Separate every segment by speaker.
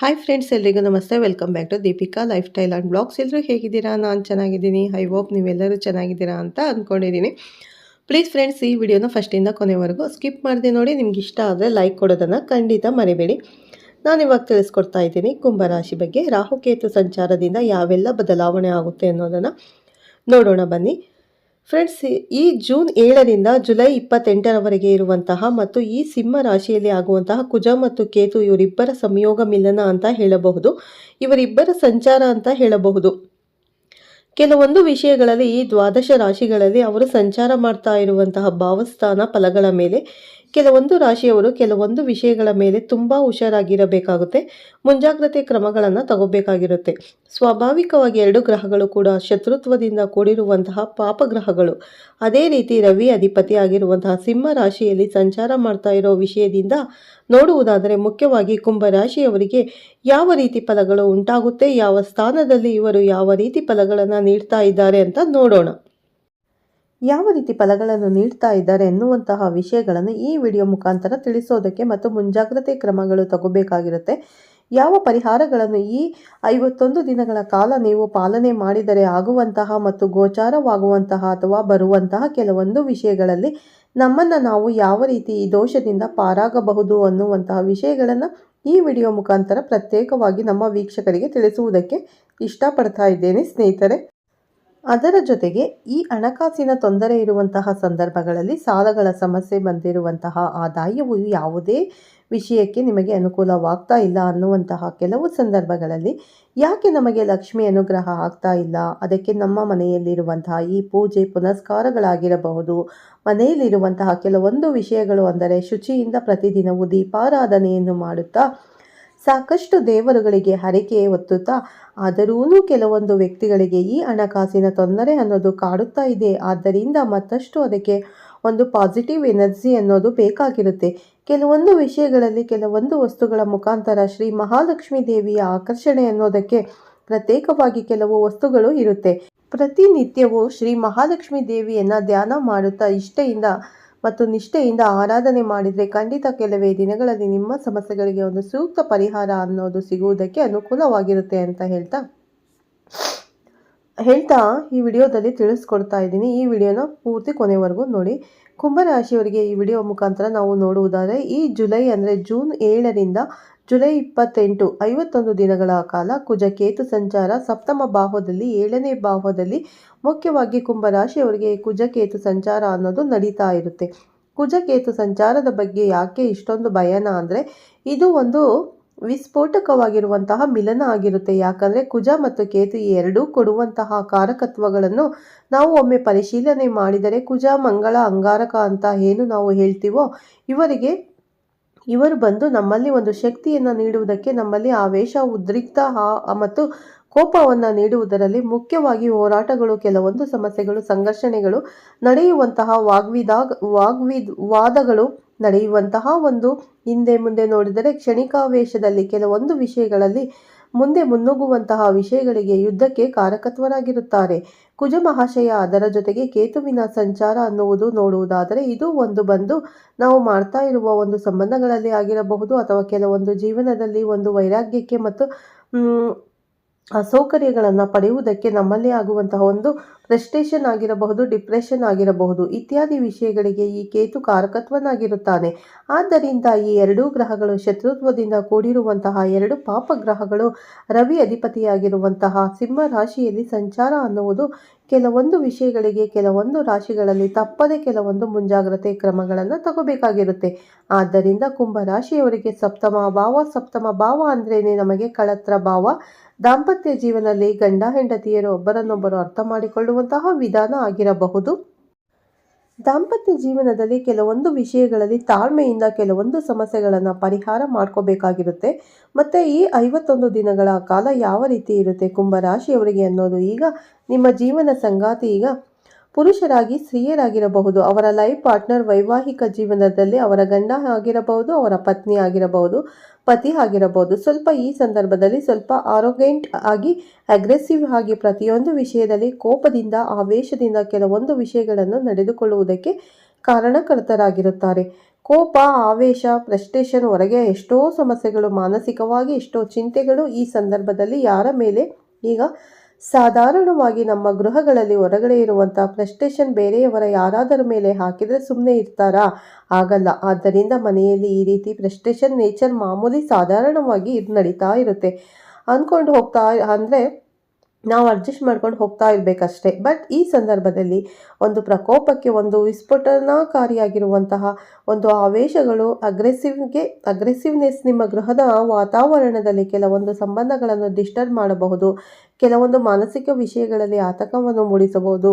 Speaker 1: Hi friends ಎಲ್ರಿಗೂ ನಮಸ್ತೆ. Welcome back to Deepika lifestyle and blogs ಎಲ್ಲರೂ ಹೇಗಿದ್ದೀರಾ? ನಾನು ಚೆನ್ನಾಗಿದ್ದೀನಿ. ಐ ಹೋಪ್ ನೀವೆಲ್ಲರೂ ಚೆನ್ನಾಗಿದ್ದೀರಾ ಅಂತ ಅಂದ್ಕೊಂಡಿದ್ದೀನಿ ಪ್ಲೀಸ್ ಫ್ರೆಂಡ್ಸ್ ಈ ವಿಡಿಯೋನ ಫಸ್ಟಿಂದ ಕೊನೆವರೆಗೂ ಸ್ಕಿಪ್ ಮಾಡಿದೆ ನೋಡಿ. ನಿಮ್ಗೆ ಇಷ್ಟ ಆದರೆ ಲೈಕ್ ಕೊಡೋದನ್ನು ಖಂಡಿತ ಮರಿಬೇಡಿ. ನಾನು ಇವಾಗ ತಿಳಿಸ್ಕೊಡ್ತಾ ಇದ್ದೀನಿ. ಕುಂಭರಾಶಿ ಬಗ್ಗೆ ರಾಹುಕೇತು ಸಂಚಾರದಿಂದ ಯಾವೆಲ್ಲ ಬದಲಾವಣೆ ಆಗುತ್ತೆ ಅನ್ನೋದನ್ನು ನೋಡೋಣ ಬನ್ನಿ. ಫ್ರೆಂಡ್ಸ್, ಈ ಜೂನ್ ಏಳರಿಂದ ಜುಲೈ ಇಪ್ಪತ್ತೆಂಟರವರೆಗೆ ಇರುವಂತಹ ಮತ್ತು ಈ ಸಿಂಹ ರಾಶಿಯಲ್ಲಿ ಆಗುವಂತಹ ಕುಜ ಮತ್ತು ಕೇತು ಇವರಿಬ್ಬರ ಸಂಯೋಗ ಮಿಲನ ಅಂತ ಹೇಳಬಹುದು. ಇವರಿಬ್ಬರ ಸಂಚಾರ ಅಂತ ಹೇಳಬಹುದು. ಕೆಲವೊಂದು ವಿಷಯಗಳಲ್ಲಿ ಈ ದ್ವಾದಶ ರಾಶಿಗಳಲ್ಲಿ ಅವರು ಸಂಚಾರ ಮಾಡ್ತಾ ಇರುವಂತಹ ಭಾವಸ್ಥಾನ ಫಲಗಳ ಮೇಲೆ ಕೆಲವೊಂದು ರಾಶಿಯವರು ಕೆಲವೊಂದು ವಿಷಯಗಳ ಮೇಲೆ ತುಂಬ ಹುಷಾರಾಗಿರಬೇಕಾಗುತ್ತೆ. ಮುಂಜಾಗ್ರತೆ ಕ್ರಮಗಳನ್ನು ತಗೋಬೇಕಾಗಿರುತ್ತೆ. ಸ್ವಾಭಾವಿಕವಾಗಿ ಎರಡು ಗ್ರಹಗಳು ಕೂಡ ಶತ್ರುತ್ವದಿಂದ ಕೂಡಿರುವಂತಹ ಪಾಪಗ್ರಹಗಳು ಅದೇ ರೀತಿ ರವಿ ಅಧಿಪತಿ ಆಗಿರುವಂತಹ ಸಿಂಹ ರಾಶಿಯಲ್ಲಿ ಸಂಚಾರ ಮಾಡ್ತಾ ಇರೋ ವಿಷಯದಿಂದ ನೋಡುವುದಾದರೆ ಮುಖ್ಯವಾಗಿ ಕುಂಭ ರಾಶಿಯವರಿಗೆ ಯಾವ ರೀತಿ ಫಲಗಳು ಉಂಟಾಗುತ್ತೆ, ಯಾವ ಸ್ಥಾನದಲ್ಲಿ ಇವರು ಯಾವ ರೀತಿ ಫಲಗಳನ್ನು ನೀಡ್ತಾ ಇದ್ದಾರೆ ಅಂತ ನೋಡೋಣ. ಯಾವ ರೀತಿ ಫಲಗಳನ್ನು ನೀಡ್ತಾ ಇದ್ದಾರೆ ಎನ್ನುವಂತಹ ವಿಷಯಗಳನ್ನು ಈ ವಿಡಿಯೋ ಮುಖಾಂತರ ತಿಳಿಸೋದಕ್ಕೆ ಮತ್ತು ಮುಂಜಾಗ್ರತೆ ಕ್ರಮಗಳು ತಗೋಬೇಕಾಗಿರುತ್ತೆ. ಯಾವ ಪರಿಹಾರಗಳನ್ನು ಈ ಐವತ್ತೊಂದು ದಿನಗಳ ಕಾಲ ನೀವು ಪಾಲನೆ ಮಾಡಿದರೆ ಆಗುವಂತಹ ಮತ್ತು ಗೋಚಾರವಾಗುವಂತಹ ಅಥವಾ ಬರುವಂತಹ ಕೆಲವೊಂದು ವಿಷಯಗಳಲ್ಲಿ ನಮ್ಮನ್ನು ನಾವು ಯಾವ ರೀತಿ ಈ ದೋಷದಿಂದ ಪಾರಾಗಬಹುದು ಅನ್ನುವಂತಹ ವಿಷಯಗಳನ್ನು ಈ ವಿಡಿಯೋ ಮುಖಾಂತರ ಪ್ರತ್ಯೇಕವಾಗಿ ನಮ್ಮ ವೀಕ್ಷಕರಿಗೆ ತಿಳಿಸುವುದಕ್ಕೆ ಇಷ್ಟಪಡ್ತಾ ಇದ್ದೇನೆ ಸ್ನೇಹಿತರೆ. ಅದರ ಜೊತೆಗೆ ಈ ಹಣಕಾಸಿನ ತೊಂದರೆ ಇರುವಂತಹ ಸಂದರ್ಭಗಳಲ್ಲಿ ಸಾಲಗಳ ಸಮಸ್ಯೆ ಬಂದಿರುವಂತಹ ಆದಾಯವು ಯಾವುದೇ ವಿಷಯಕ್ಕೆ ನಿಮಗೆ ಅನುಕೂಲವಾಗ್ತಾ ಇಲ್ಲ ಅನ್ನುವಂತಹ ಕೆಲವು ಸಂದರ್ಭಗಳಲ್ಲಿ ಯಾಕೆ ನಮಗೆ ಲಕ್ಷ್ಮಿ ಅನುಗ್ರಹ ಆಗ್ತಾ ಇಲ್ಲ? ಅದಕ್ಕೆ ನಮ್ಮ ಮನೆಯಲ್ಲಿರುವಂತಹ ಈ ಪೂಜೆ ಪುನಸ್ಕಾರಗಳಾಗಿರಬಹುದು. ಮನೆಯಲ್ಲಿರುವಂತಹ ಕೆಲವೊಂದು ವಿಷಯಗಳು ಅಂದರೆ ಶುಚಿಯಿಂದ ಪ್ರತಿದಿನವೂ ದೀಪಾರಾಧನೆಯನ್ನು ಮಾಡುತ್ತಾ ಸಾಕಷ್ಟು ದೇವರುಗಳಿಗೆ ಹರಕೆ ಒತ್ತುತ್ತಾ ಆದರೂ ಕೆಲವೊಂದು ವ್ಯಕ್ತಿಗಳಿಗೆ ಈ ಹಣಕಾಸಿನ ತೊಂದರೆ ಅನ್ನೋದು ಕಾಡುತ್ತಾ ಇದೆ. ಆದ್ದರಿಂದ ಮತ್ತಷ್ಟು ಅದಕ್ಕೆ ಒಂದು ಪಾಸಿಟಿವ್ ಎನರ್ಜಿ ಅನ್ನೋದು ಬೇಕಾಗಿರುತ್ತೆ. ಕೆಲವೊಂದು ವಿಷಯಗಳಲ್ಲಿ ಕೆಲವೊಂದು ವಸ್ತುಗಳ ಮುಖಾಂತರ ಶ್ರೀ ಮಹಾಲಕ್ಷ್ಮೀ ದೇವಿಯ ಆಕರ್ಷಣೆ ಅನ್ನೋದಕ್ಕೆ ಪ್ರತ್ಯೇಕವಾಗಿ ಕೆಲವು ವಸ್ತುಗಳು ಇರುತ್ತೆ. ಪ್ರತಿನಿತ್ಯವೂ ಶ್ರೀ ಮಹಾಲಕ್ಷ್ಮೀ ದೇವಿಯನ್ನು ಧ್ಯಾನ ಮಾಡುತ್ತಾ, ಇಷ್ಟೆಯಿಂದ ಮತ್ತು ನಿಷ್ಠೆಯಿಂದ ಆರಾಧನೆ ಮಾಡಿದರೆ ಖಂಡಿತ ಕೆಲವೇ ದಿನಗಳಲ್ಲಿ ನಿಮ್ಮ ಸಮಸ್ಯೆಗಳಿಗೆ ಒಂದು ಸೂಕ್ತ ಪರಿಹಾರ ಅನ್ನೋದು ಸಿಗುವುದಕ್ಕೆ ಅನುಕೂಲವಾಗಿರುತ್ತೆ ಅಂತ ಹೇಳ್ತಾ ಹೇಳ್ತಾ ಈ ವಿಡಿಯೋದಲ್ಲಿ ತಿಳಿಸ್ಕೊಡ್ತಾ ಇದ್ದೀನಿ. ಈ ವಿಡಿಯೋನ ಪೂರ್ತಿ ಕೊನೆವರೆಗೂ ನೋಡಿ. ಕುಂಭರಾಶಿಯವರಿಗೆ ಈ ವಿಡಿಯೋ ಮುಖಾಂತರ ನಾವು ನೋಡುವುದಾದರೆ ಈ ಜುಲೈ ಅಂದರೆ ಜೂನ್ ಏಳರಿಂದ ಜುಲೈ ಇಪ್ಪತ್ತೆಂಟು, ಐವತ್ತೊಂದು ದಿನಗಳ ಕಾಲ ಕುಜ ಕೇತು ಸಂಚಾರ ಸಪ್ತಮ ಭಾವದಲ್ಲಿ ಏಳನೇ ಭಾವದಲ್ಲಿ ಮುಖ್ಯವಾಗಿ ಕುಂಭರಾಶಿಯವರಿಗೆ ಕುಜಕೇತು ಸಂಚಾರ ಅನ್ನೋದು ನಡೀತಾ ಇರುತ್ತೆ. ಕುಜಕೇತು ಸಂಚಾರದ ಬಗ್ಗೆ ಯಾಕೆ ಇಷ್ಟೊಂದು ಭಯನ ಅಂದರೆ ಇದು ಒಂದು ವಿಸ್ಫೋಟಕವಾಗಿರುವಂತಹ ಮಿಲನ ಆಗಿರುತ್ತೆ. ಯಾಕಂದರೆ ಕುಜ ಮತ್ತು ಕೇತು ಈ ಎರಡೂ ಕೊಡುವಂತಹ ಕಾರಕತ್ವಗಳನ್ನು ನಾವು ಒಮ್ಮೆ ಪರಿಶೀಲನೆ ಮಾಡಿದರೆ ಕುಜ, ಮಂಗಳ, ಅಂಗಾರಕ ಅಂತ ಏನು ನಾವು ಹೇಳ್ತೀವೋ ಇವರಿಗೆ ಇವರು ಬಂದು ನಮ್ಮಲ್ಲಿ ಒಂದು ಶಕ್ತಿಯನ್ನು ನೀಡುವುದಕ್ಕೆ ನಮ್ಮಲ್ಲಿ ಆವೇಶ, ಉದ್ರಿಕ್ತ ಮತ್ತು ಕೋಪವನ್ನು ನೀಡುವುದರಲ್ಲಿ ಮುಖ್ಯವಾಗಿ ಹೋರಾಟಗಳು, ಕೆಲವೊಂದು ಸಮಸ್ಯೆಗಳು, ಸಂಘರ್ಷಣೆಗಳು ನಡೆಯುವಂತಹ ವಾಗ್ವಿದಾಗ ವಾಗ್ವಿದ್, ವಾದಗಳು ನಡೆಯುವಂತಹ ಒಂದು ಹಿಂದೆ ಮುಂದೆ ನೋಡಿದರೆ ಕ್ಷಣಿಕಾವೇಶದಲ್ಲಿ ಕೆಲವೊಂದು ವಿಷಯಗಳಲ್ಲಿ ಮುಂದೆ ಮುನ್ನುಗ್ಗುವಂತಹ ವಿಷಯಗಳಿಗೆ ಯುದ್ಧಕ್ಕೆ ಕಾರಕತ್ವರಾಗಿರುತ್ತಾರೆ. ಕುಜ ಮಹಾಶಯ ಅದರ ಜೊತೆಗೆ ಕೇತುವಿನ ಸಂಚಾರ ಅನ್ನುವುದು ನೋಡುವುದಾದರೆ ಇದು ಒಂದು ಬಂದು ನಾವು ಮಾಡ್ತಾ ಇರುವ ಒಂದು ಸಂಬಂಧಗಳಲ್ಲಿ ಆಗಿರಬಹುದು ಅಥವಾ ಕೆಲವೊಂದು ಜೀವನದಲ್ಲಿ ಒಂದು ವೈರಾಗ್ಯಕ್ಕೆ ಮತ್ತು ಅಸೌಕರ್ಯಗಳನ್ನು ಪಡೆಯುವುದಕ್ಕೆ ನಮ್ಮಲ್ಲಿ ಆಗುವಂತಹ ಒಂದು ಫ್ರಸ್ಟ್ರೇಷನ್ ಆಗಿರಬಹುದು ಡಿಪ್ರೆಷನ್ ಆಗಿರಬಹುದು ಇತ್ಯಾದಿ ವಿಷಯಗಳಿಗೆ ಈ ಕೇತು ಕಾರಕತ್ವನಾಗಿರುತ್ತಾನೆ. ಆದ್ದರಿಂದ ಈ ಎರಡೂ ಗ್ರಹಗಳು ಶತ್ರುತ್ವದಿಂದ ಕೂಡಿರುವಂತಹ ಎರಡು ಪಾಪ ಗ್ರಹಗಳು ರವಿ ಅಧಿಪತಿಯಾಗಿರುವಂತಹ ಸಿಂಹ ರಾಶಿಯಲ್ಲಿ ಸಂಚಾರ ಅನ್ನುವುದು ಕೆಲವೊಂದು ವಿಷಯಗಳಿಗೆ, ಕೆಲವೊಂದು ರಾಶಿಗಳಲ್ಲಿ ತಪ್ಪದೆ ಕೆಲವೊಂದು ಮುಂಜಾಗ್ರತೆ ಕ್ರಮಗಳನ್ನು ತಗೋಬೇಕಾಗಿರುತ್ತೆ. ಆದ್ದರಿಂದ ಕುಂಭ ರಾಶಿಯವರಿಗೆ ಸಪ್ತಮ ಭಾವ ಸಪ್ತಮ ಭಾವ ಅಂದ್ರೇನೆ ನಮಗೆ ಕಳತ್ರ ಭಾವ. ದಾಂಪತ್ಯ ಜೀವನದಲ್ಲಿ ಗಂಡ ಹೆಂಡತಿಯರು ಒಬ್ಬರನ್ನೊಬ್ಬರು ಅರ್ಥ ಮಾಡಿಕೊಳ್ಳುವಂತಹ ವಿಧಾನ ಆಗಿರಬಹುದು. ದಾಂಪತ್ಯ ಜೀವನದಲ್ಲಿ ಕೆಲವೊಂದು ವಿಷಯಗಳಲ್ಲಿ ತಾಳ್ಮೆಯಿಂದ ಕೆಲವೊಂದು ಸಮಸ್ಯೆಗಳನ್ನು ಪರಿಹಾರ ಮಾಡ್ಕೋಬೇಕಾಗಿರುತ್ತೆ. ಮತ್ತು ಈ ಐವತ್ತೊಂದು ದಿನಗಳ ಕಾಲ ಯಾವ ರೀತಿ ಇರುತ್ತೆ ಕುಂಭರಾಶಿಯವರಿಗೆ ಅನ್ನೋದು ಈಗ ನಿಮ್ಮ ಜೀವನ ಸಂಗಾತಿ ಈಗ ಪುರುಷರಾಗಿ ಸ್ತ್ರೀಯರಾಗಿರಬಹುದು, ಅವರ ಲೈಫ್ ಪಾರ್ಟ್ನರ್ ವೈವಾಹಿಕ ಜೀವನದಲ್ಲಿ ಅವರ ಗಂಡ ಆಗಿರಬಹುದು, ಅವರ ಪತ್ನಿ ಆಗಿರಬಹುದು, ಪತಿ ಆಗಿರಬಹುದು. ಸ್ವಲ್ಪ ಈ ಸಂದರ್ಭದಲ್ಲಿ ಸ್ವಲ್ಪ ಆರೋಗ್ಯಂಟ್ ಆಗಿ ಅಗ್ರೆಸಿವ್ ಆಗಿ ಪ್ರತಿಯೊಂದು ವಿಷಯದಲ್ಲಿ ಕೋಪದಿಂದ, ಆವೇಶದಿಂದ ಕೆಲವೊಂದು ವಿಷಯಗಳನ್ನು ನಡೆದುಕೊಳ್ಳುವುದಕ್ಕೆ ಕಾರಣಕರ್ತರಾಗಿರುತ್ತಾರೆ. ಕೋಪ, ಆವೇಶ ಫ್ರಸ್ಟ್ರೇಷನ್ ಹೊರಗೆ ಎಷ್ಟೋ ಸಮಸ್ಯೆಗಳು, ಮಾನಸಿಕವಾಗಿ ಎಷ್ಟೋ ಚಿಂತೆಗಳು ಈ ಸಂದರ್ಭದಲ್ಲಿ ಯಾರ ಮೇಲೆ ಈಗ ಸಾಧಾರಣವಾಗಿ ನಮ್ಮ ಗೃಹಗಳಲ್ಲಿ ಹೊರಗಡೆ ಇರುವಂಥ ಫ್ರಸ್ಟ್ರೇಷನ್ ಬೇರೆಯವರ ಯಾರಾದರ ಮೇಲೆ ಹಾಕಿದರೆ ಸುಮ್ಮನೆ ಇರ್ತಾರಾ? ಆಗಲ್ಲ. ಆದ್ದರಿಂದ ಮನೆಯಲ್ಲಿ ಈ ರೀತಿ ಫ್ರಸ್ಟ್ರೇಷನ್ ನೇಚರ್ ಮಾಮೂಲಿ ಸಾಧಾರಣವಾಗಿ ಇದು ನಡೀತಾ ಇರುತ್ತೆ. ಅಂದ್ಕೊಂಡು ಹೋಗ್ತಾ ಅಂದರೆ ನಾವು ಅಡ್ಜಸ್ಟ್ ಮಾಡ್ಕೊಂಡು ಹೋಗ್ತಾ ಇರಬೇಕಷ್ಟೇ. ಬಟ್ ಈ ಸಂದರ್ಭದಲ್ಲಿ ಒಂದು ಪ್ರಕೋಪಕ್ಕೆ, ಒಂದು ವಿಸ್ಫೋಟನಾಕಾರಿಯಾಗಿರುವಂತಹ ಒಂದು ಆವೇಶಗಳು ಅಗ್ರೆಸಿವ್ಗೆ ಅಗ್ರೆಸಿವ್ನೆಸ್ ನಿಮ್ಮ ಗೃಹದ ವಾತಾವರಣದಲ್ಲಿ ಕೆಲವೊಂದು ಸಂಬಂಧಗಳನ್ನು ಡಿಸ್ಟರ್ಬ್ ಮಾಡಬಹುದು. ಕೆಲವೊಂದು ಮಾನಸಿಕ ವಿಷಯಗಳಲ್ಲಿ ಆತಂಕವನ್ನು ಮೂಡಿಸಬಹುದು.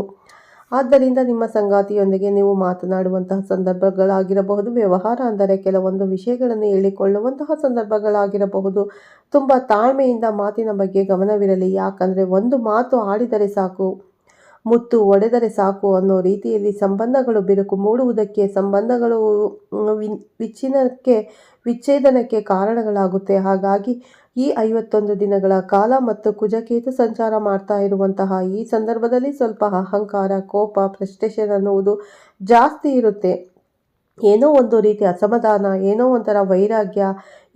Speaker 1: ಆದ್ದರಿಂದ ನಿಮ್ಮ ಸಂಗಾತಿಯೊಂದಿಗೆ ನೀವು ಮಾತನಾಡುವಂತಹ ಸಂದರ್ಭಗಳಾಗಿರಬಹುದು. ವ್ಯವಹಾರ ಅಂದರೆ ಕೆಲವೊಂದು ವಿಷಯಗಳನ್ನು ಹೇಳಿಕೊಳ್ಳುವಂತಹ ಸಂದರ್ಭಗಳಾಗಿರಬಹುದು. ತುಂಬ ತಾಳ್ಮೆಯಿಂದ ಮಾತಿನ ಬಗ್ಗೆ ಗಮನವಿರಲಿ. ಯಾಕಂದರೆ ಒಂದು ಮಾತು ಆಡಿದರೆ ಸಾಕು, ಮುತ್ತು ಒಡೆದರೆ ಸಾಕು ಅನ್ನೋ ರೀತಿಯಲ್ಲಿ ಸಂಬಂಧಗಳು ಬಿರುಕು ಮೂಡುವುದಕ್ಕೆ, ಸಂಬಂಧಗಳು ವಿಚ್ಛಿನ್ನಕ್ಕೆ, ವಿಚ್ಛೇದನಕ್ಕೆ ಕಾರಣಗಳಾಗುತ್ತೆ. ಹಾಗಾಗಿ ಈ ಐವತ್ತೊಂದು ದಿನಗಳ ಕಾಲ ಮತ್ತು ಕುಜಕೇತು ಸಂಚಾರ ಮಾಡ್ತಾ ಇರುವಂತಹ ಈ ಸಂದರ್ಭದಲ್ಲಿ ಸ್ವಲ್ಪ ಅಹಂಕಾರ, ಕೋಪ ಫ್ರಸ್ಟ್ರೇಷನ್ ಅನ್ನುವುದು ಜಾಸ್ತಿ ಇರುತ್ತೆ. ಏನೋ ಒಂದು ರೀತಿ ಅಸಮಾಧಾನ, ಏನೋ ಒಂಥರ ವೈರಾಗ್ಯ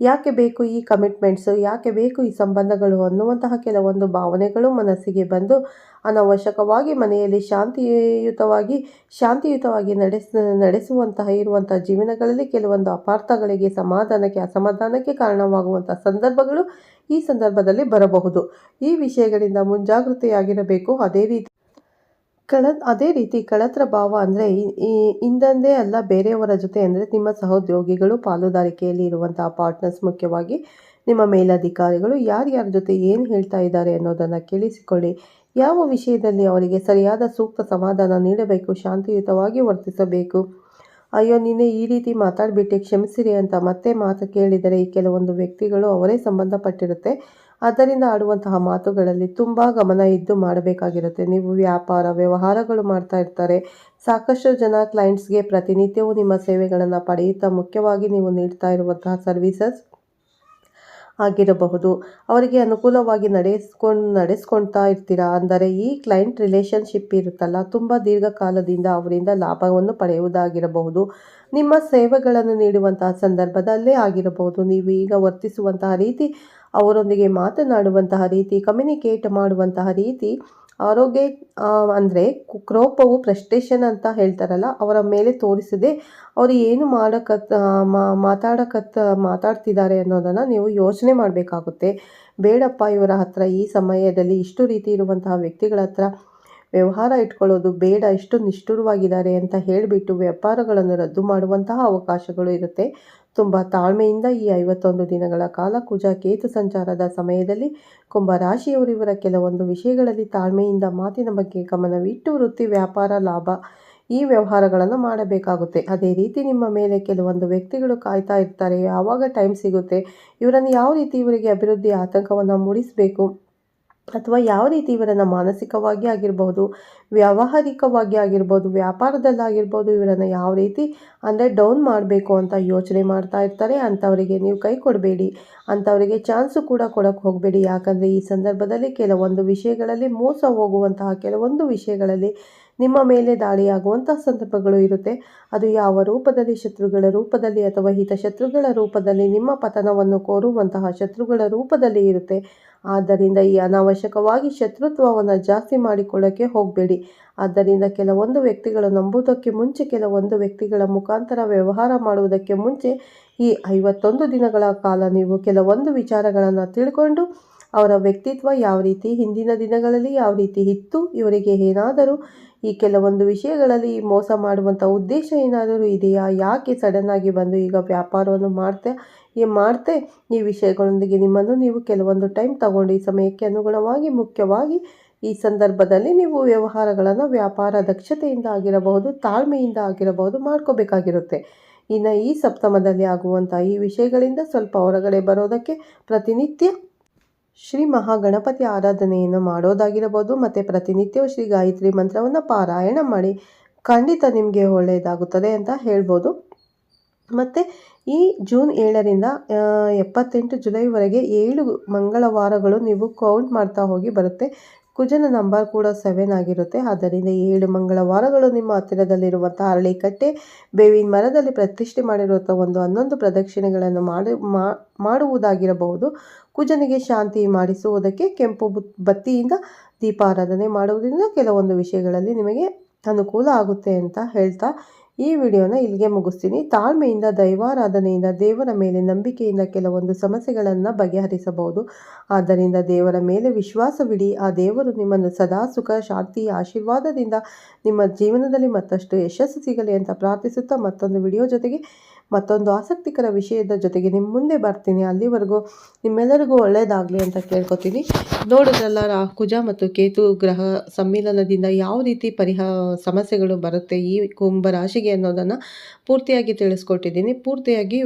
Speaker 1: ಯಾಕೆ ಬೇಕು ಈ ಕಮಿಟ್ಮೆಂಟ್ಸು ಯಾಕೆ ಬೇಕು ಈ ಸಂಬಂಧಗಳು ಅನ್ನುವಂತಹ ಕೆಲವೊಂದು ಭಾವನೆಗಳು ಮನಸ್ಸಿಗೆ ಬಂದು ಅನವಶ್ಯಕವಾಗಿ ಮನೆಯಲ್ಲಿ ಶಾಂತಿಯುತವಾಗಿ ಶಾಂತಿಯುತವಾಗಿ ನಡೆಸ, ನಡೆಸುವಂತಹ, ಇರುವಂತಹ ಜೀವನಗಳಲ್ಲಿ ಕೆಲವೊಂದು ಅಪಾರ್ಥಗಳಿಗೆ, ಸಮಾಧಾನಕ್ಕೆ, ಅಸಮಾಧಾನಕ್ಕೆ ಕಾರಣವಾಗುವಂತಹ ಸಂದರ್ಭಗಳು ಈ ಸಂದರ್ಭದಲ್ಲಿ ಬರಬಹುದು. ಈ ವಿಷಯಗಳಿಂದ ಮುಂಜಾಗ್ರತೆಯಾಗಿರಬೇಕು. ಅದೇ ರೀತಿ ಕಳ ಅದೇ ರೀತಿ ಕಳತ್ರ ಭಾವ ಅಂದರೆ ಇಂದಂದೇ ಅಲ್ಲ ಬೇರೆಯವರ ಜೊತೆ ಅಂದರೆ ನಿಮ್ಮ ಸಹೋದ್ಯೋಗಿಗಳು, ಪಾಲುದಾರಿಕೆಯಲ್ಲಿ ಇರುವಂತಹ ಪಾರ್ಟ್ನರ್ಸ್ ಮುಖ್ಯವಾಗಿ ನಿಮ್ಮ ಮೇಲಧಿಕಾರಿಗಳು ಯಾರ್ಯಾರ ಜೊತೆ ಏನು ಹೇಳ್ತಾ ಇದ್ದಾರೆ ಅನ್ನೋದನ್ನು ಕೇಳಿಸಿಕೊಳ್ಳಿ. ಯಾವ ವಿಷಯದಲ್ಲಿ ಅವರಿಗೆ ಸರಿಯಾದ ಸೂಕ್ತ ಸಮಾಧಾನ ನೀಡಬೇಕು, ಶಾಂತಿಯುತವಾಗಿ ವರ್ತಿಸಬೇಕು? ಅಯ್ಯೋ, ನಿನ್ನೆ ಈ ರೀತಿ ಮಾತಾಡಿಬಿಟ್ಟೆ ಕ್ಷಮಿಸಿರಿ ಅಂತ ಮತ್ತೆ ಮಾತು ಕೇಳಿದರೆ ಈ ಕೆಲವೊಂದು ವ್ಯಕ್ತಿಗಳು ಅವರೇ ಸಂಬಂಧಪಟ್ಟಿರುತ್ತೆ. ಆದ್ದರಿಂದ ಆಡುವಂತಹ ಮಾತುಗಳಲ್ಲಿ ತುಂಬ ಗಮನ ಇದ್ದು ಮಾಡಬೇಕಾಗಿರುತ್ತೆ. ನೀವು ವ್ಯಾಪಾರ, ವ್ಯವಹಾರಗಳು ಮಾಡ್ತಾ ಇರ್ತಾರೆ. ಸಾಕಷ್ಟು ಜನ ಕ್ಲೈಂಟ್ಸ್ಗೆ ಪ್ರತಿನಿತ್ಯವೂ ನಿಮ್ಮ ಸೇವೆಗಳನ್ನು ಪಡೆಯುತ್ತಾ ಮುಖ್ಯವಾಗಿ ನೀವು ನೀಡ್ತಾ ಇರುವಂತಹ ಸರ್ವಿಸಸ್ ಆಗಿರಬಹುದು. ಅವರಿಗೆ ಅನುಕೂಲವಾಗಿ ನಡೆಸ್ಕೊಂಡು ನಡೆಸ್ಕೊಳ್ತಾ ಇರ್ತೀರಾ? ಅಂದರೆ ಈ ಕ್ಲೈಂಟ್ ರಿಲೇಷನ್ಶಿಪ್ ಇರುತ್ತಲ್ಲ, ತುಂಬ ದೀರ್ಘಕಾಲದಿಂದ ಅವರಿಂದ ಲಾಭವನ್ನು ಪಡೆಯುವುದಾಗಿರಬಹುದು. ನಿಮ್ಮ ಸೇವೆಗಳನ್ನು ನೀಡುವಂತಹ ಸಂದರ್ಭದಲ್ಲೇ ಆಗಿರಬಹುದು. ನೀವು ಈಗ ವರ್ತಿಸುವಂತಹ ರೀತಿ ಅವರೊಂದಿಗೆ ಮಾತನಾಡುವಂತಹ ರೀತಿ ಕಮ್ಯುನಿಕೇಟ್ ಮಾಡುವಂತಹ ರೀತಿ, ಆರೋಗ್ಯ ಅಂದರೆ ಕ್ರೋಪವು ಫ್ರಸ್ಟ್ರೇಷನ್ ಅಂತ ಹೇಳ್ತಾರಲ್ಲ, ಅವರ ಮೇಲೆ ತೋರಿಸದೆ ಅವರು ಏನು ಮಾಡಕತ್ ಮಾತಾಡಕತ್ತ, ಮಾತಾಡ್ತಿದ್ದಾರೆ ಅನ್ನೋದನ್ನು ನೀವು ಯೋಚನೆ ಮಾಡಬೇಕಾಗುತ್ತೆ. ಬೇಡಪ್ಪ, ಇವರ ಹತ್ರ ಈ ಸಮಯದಲ್ಲಿ ಇಷ್ಟು ರೀತಿ ಇರುವಂತಹ ವ್ಯಕ್ತಿಗಳ ಹತ್ರ ವ್ಯವಹಾರ ಇಟ್ಕೊಳ್ಳೋದು ಬೇಡ, ಇಷ್ಟು ನಿಷ್ಠುರವಾಗಿದ್ದಾರೆ ಅಂತ ಹೇಳಿಬಿಟ್ಟು ವ್ಯಾಪಾರಗಳನ್ನು ರದ್ದು ಮಾಡುವಂತಹ ಅವಕಾಶಗಳು ಇರುತ್ತೆ. ತುಂಬ ತಾಳ್ಮೆಯಿಂದ ಈ ಐವತ್ತೊಂದು ದಿನಗಳ ಕಾಲ ಕುಜ ಕೇತು ಸಂಚಾರದ ಸಮಯದಲ್ಲಿ ಕುಂಭ ರಾಶಿಯವರು ಇವರ ಕೆಲವೊಂದು ವಿಷಯಗಳಲ್ಲಿ ತಾಳ್ಮೆಯಿಂದ ಮಾತಿನ ಬಗ್ಗೆ ಗಮನವಿಟ್ಟು ವೃತ್ತಿ, ವ್ಯಾಪಾರ, ಲಾಭ ಈ ವ್ಯವಹಾರಗಳನ್ನು ಮಾಡಬೇಕಾಗುತ್ತೆ. ಅದೇ ರೀತಿ ನಿಮ್ಮ ಮೇಲೆ ಕೆಲವೊಂದು ವ್ಯಕ್ತಿಗಳು ಕಾಯ್ತಾ ಇರ್ತಾರೆ. ಯಾವಾಗ ಟೈಮ್ ಸಿಗುತ್ತೆ, ಇವರನ್ನು ಯಾವ ರೀತಿ ಇವರಿಗೆ ಅಭಿವೃದ್ಧಿ ಆತಂಕವನ್ನು ಮೂಡಿಸಬೇಕು ಅಥವಾ ಯಾವ ರೀತಿ ಇವರನ್ನು ಮಾನಸಿಕವಾಗಿ ಆಗಿರ್ಬೋದು, ವ್ಯಾವಹಾರಿಕವಾಗಿ ಆಗಿರ್ಬೋದು ವ್ಯಾಪಾರದಲ್ಲಾಗಿರ್ಬೋದು ಇವರನ್ನು ಯಾವ ರೀತಿ ಅಂದರೆ ಡೌನ್ ಮಾಡಬೇಕು ಅಂತ ಯೋಚನೆ ಮಾಡ್ತಾ ಇರ್ತಾರೆ, ಅಂಥವರಿಗೆ ನೀವು ಕೈ ಕೊಡಬೇಡಿ. ಅಂಥವರಿಗೆ ಚಾನ್ಸು ಕೂಡ ಕೊಡೋಕ್ಕೆ ಹೋಗಬೇಡಿ. ಯಾಕಂದರೆ ಈ ಸಂದರ್ಭದಲ್ಲಿ ಕೆಲವೊಂದು ವಿಷಯಗಳಲ್ಲಿ ಮೋಸ ಹೋಗುವಂತಹ ಕೆಲವೊಂದು ವಿಷಯಗಳಲ್ಲಿ ನಿಮ್ಮ ಮೇಲೆ ದಾಳಿಯಾಗುವಂತಹ ಸಂದರ್ಭಗಳು ಇರುತ್ತೆ. ಅದು ಯಾವ ರೂಪದಲ್ಲಿ ಶತ್ರುಗಳ ರೂಪದಲ್ಲಿ ಅಥವಾ ಹಿತ ಶತ್ರುಗಳ ರೂಪದಲ್ಲಿ ನಿಮ್ಮ ಪತನವನ್ನು ಕೋರುವಂತಹ ಶತ್ರುಗಳ ರೂಪದಲ್ಲಿ ಇರುತ್ತೆ. ಆದ್ದರಿಂದ ಈ ಅನಾವಶ್ಯಕವಾಗಿ ಶತ್ರುತ್ವವನ್ನು ಜಾಸ್ತಿ ಮಾಡಿಕೊಳ್ಳೋಕ್ಕೆ ಹೋಗಬೇಡಿ. ಆದ್ದರಿಂದ ಕೆಲವೊಂದು ವ್ಯಕ್ತಿಗಳು ನಂಬುವುದಕ್ಕೆ ಮುಂಚೆ, ಕೆಲವೊಂದು ವ್ಯಕ್ತಿಗಳ ಮುಖಾಂತರ ವ್ಯವಹಾರ ಮಾಡುವುದಕ್ಕೆ ಮುಂಚೆ ಈ ಐವತ್ತೊಂದು ದಿನಗಳ ಕಾಲ ನೀವು ಕೆಲವೊಂದು ವಿಚಾರಗಳನ್ನು ತಿಳ್ಕೊಂಡು ಅವರ ವ್ಯಕ್ತಿತ್ವ ಯಾವ ರೀತಿ ಹಿಂದಿನ ದಿನಗಳಲ್ಲಿ ಯಾವ ರೀತಿ ಇತ್ತು, ಇವರಿಗೆ ಏನಾದರೂ ಈ ಕೆಲವೊಂದು ವಿಷಯಗಳಲ್ಲಿ ಮೋಸ ಮಾಡುವಂಥ ಉದ್ದೇಶ ಏನಾದರೂ ಇದೆಯಾ? ಯಾಕೆ ಸಡನ್ನಾಗಿ ಬಂದು ಈಗ ವ್ಯಾಪಾರವನ್ನು ಮಾಡ್ತೆ, ಈ ಮಾಡ್ತೆ? ಈ ವಿಷಯಗಳೊಂದಿಗೆ ನಿಮ್ಮನ್ನು ನೀವು ಕೆಲವೊಂದು ಟೈಮ್ ತಗೊಂಡು ಈ ಸಮಯಕ್ಕೆ ಅನುಗುಣವಾಗಿ ಮುಖ್ಯವಾಗಿ ಈ ಸಂದರ್ಭದಲ್ಲಿ ನೀವು ವ್ಯವಹಾರಗಳನ್ನು ವ್ಯಾಪಾರ ದಕ್ಷತೆಯಿಂದ ಆಗಿರಬಹುದು, ತಾಳ್ಮೆಯಿಂದ ಆಗಿರಬಹುದು ಮಾಡ್ಕೋಬೇಕಾಗಿರುತ್ತೆ. ಇನ್ನು ಈ ಸಪ್ತಮದಲ್ಲಿ ಆಗುವಂಥ ಈ ವಿಷಯಗಳಿಂದ ಸ್ವಲ್ಪ ಹೊರಗಡೆ ಬರೋದಕ್ಕೆ ಪ್ರತಿನಿತ್ಯ ಶ್ರೀ ಮಹಾಗಣಪತಿ ಆರಾಧನೆಯನ್ನು ಮಾಡೋದಾಗಿರಬಹುದು, ಮತ್ತು ಪ್ರತಿನಿತ್ಯವೂ ಶ್ರೀ ಗಾಯತ್ರಿ ಮಂತ್ರವನ್ನು ಪಾರಾಯಣ ಮಾಡಿ ಖಂಡಿತ ನಿಮಗೆ ಒಳ್ಳೆಯದಾಗುತ್ತದೆ ಅಂತ ಹೇಳ್ಬೋದು. ಮತ್ತು ಈ ಜೂನ್ ಏಳರಿಂದ ಎಪ್ಪತ್ತೆಂಟು ಜುಲೈವರೆಗೆ ಏಳು ಮಂಗಳವಾರಗಳು ನೀವು ಕೌಂಟ್ ಮಾಡ್ತಾ ಹೋಗಿ ಬರುತ್ತೆ. ಕುಜನ ನಂಬರ್ ಕೂಡ ಸೆವೆನ್ ಆಗಿರುತ್ತೆ. ಆದ್ದರಿಂದ ಏಳು ಮಂಗಳವಾರಗಳು ನಿಮ್ಮ ಹತ್ತಿರದಲ್ಲಿರುವಂಥ ಅರಳಿಕಟ್ಟೆ ಬೇವಿನ ಮರದಲ್ಲಿ ಪ್ರತಿಷ್ಠೆ ಮಾಡಿರುವಂಥ ಒಂದು ಹನ್ನೊಂದು ಪ್ರದಕ್ಷಿಣೆಗಳನ್ನು ಮಾಡಿ ಮಾಡುವುದಾಗಿರಬಹುದು. ಕುಜನಿಗೆ ಶಾಂತಿ ಮಾಡಿಸುವುದಕ್ಕೆ ಕೆಂಪು ಬುತ್- ಬತ್ತಿಯಿಂದ ದೀಪಾರಾಧನೆ ಮಾಡುವುದರಿಂದ ಕೆಲವೊಂದು ವಿಷಯಗಳಲ್ಲಿ ನಿಮಗೆ ಅನುಕೂಲ ಆಗುತ್ತೆ ಅಂತ ಹೇಳ್ತಾ ಈ ವಿಡಿಯೋನ ಇಲ್ಲಿಗೆ ಮುಗಿಸ್ತೀನಿ. ತಾಳ್ಮೆಯಿಂದ, ದೈವಾರಾಧನೆಯಿಂದ, ದೇವರ ಮೇಲೆ ನಂಬಿಕೆಯಿಂದ ಕೆಲವೊಂದು ಸಮಸ್ಯೆಗಳನ್ನು ಬಗೆಹರಿಸಬಹುದು. ಆದ್ದರಿಂದ ದೇವರ ಮೇಲೆ ವಿಶ್ವಾಸವಿಡಿ. ಆ ದೇವರು ನಿಮ್ಮನ್ನು ಸದಾ ಸುಖ, ಶಾಂತಿ, ಆಶೀರ್ವಾದದಿಂದ ನಿಮ್ಮ ಜೀವನದಲ್ಲಿ ಮತ್ತಷ್ಟು ಯಶಸ್ಸು ಸಿಗಲಿ ಅಂತ ಪ್ರಾರ್ಥಿಸುತ್ತಾ ಮತ್ತೊಂದು ವಿಡಿಯೋ ಜೊತೆಗೆ ಮತ್ತೊಂದು ಆಸಕ್ತಿಕರ ವಿಷಯದ ಜೊತೆಗೆ ನಿಮ್ಮ ಮುಂದೆ ಬರ್ತೀನಿ. ಅಲ್ಲಿವರೆಗೂ ನಿಮ್ಮೆಲ್ಲರಿಗೂ ಒಳ್ಳೆಯದಾಗಲಿ ಅಂತ ಕೇಳ್ಕೊತೀನಿ. ನೋಡಿದ್ರಲ್ಲ ರಾ, ಕುಜ ಮತ್ತು ಕೇತು ಗ್ರಹ ಸಮ್ಮಿಲನದಿಂದ ಯಾವ ರೀತಿ ಪರಿಹಾರ ಸಮಸ್ಯೆಗಳು ಬರುತ್ತೆ? ಈ ಕುಂಭ ರಾಶಿಗೆ ಅನ್ನೋದನ್ನು ಪೂರ್ತಿಯಾಗಿ ತಿಳಿಸ್ಕೊಟ್ಟಿದ್ದೀನಿ. ಪೂರ್ತಿಯಾಗಿ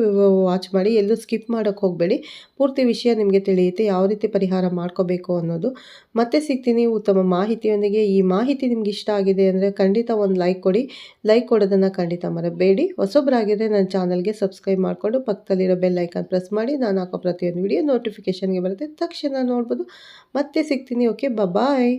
Speaker 1: ವಾಚ್ ಮಾಡಿ, ಎಲ್ಲೂ ಸ್ಕಿಪ್ ಮಾಡೋಕ್ಕೆ ಹೋಗಬೇಡಿ. ಪೂರ್ತಿ ವಿಷಯ ನಿಮಗೆ ತಿಳಿಯುತ್ತೆ, ಯಾವ ರೀತಿ ಪರಿಹಾರ ಮಾಡ್ಕೋಬೇಕು ಅನ್ನೋದು. ಮತ್ತೆ ಸಿಗ್ತೀನಿ ಉತ್ತಮ ಮಾಹಿತಿಯೊಂದಿಗೆ. ಈ ಮಾಹಿತಿ ನಿಮ್ಗೆ ಇಷ್ಟ ಆಗಿದೆ ಅಂದರೆ ಖಂಡಿತ ಒಂದು ಲೈಕ್ ಕೊಡಿ. ಲೈಕ್ ಕೊಡೋದನ್ನು ಖಂಡಿತ ಮರಬೇಡಿ. ಹೊಸೊಬ್ಬರಾಗಿದ್ದರೆ ನನ್ನ ಚಾನಲ್ಗೆ ಸಬ್ಸ್ಕ್ರೈಬ್ ಮಾಡಿಕೊಂಡು ಪಕ್ಕದಲ್ಲಿರೋ ಬೆಲ್ ಐಕಾನ್ ಪ್ರೆಸ್ ಮಾಡಿ, ನಾನು ಹಾಕೋ ಪ್ರತಿಯೊಂದು ವಿಡಿಯೋ ನೋಟಿಫಿಕೇಷನ್ಗೆ ಬರುತ್ತೆ. ತಕ್ಷಣ ನೋಡ್ಬೋದು. ಮತ್ತೆ ಸಿಗ್ತೀನಿ. Okay bye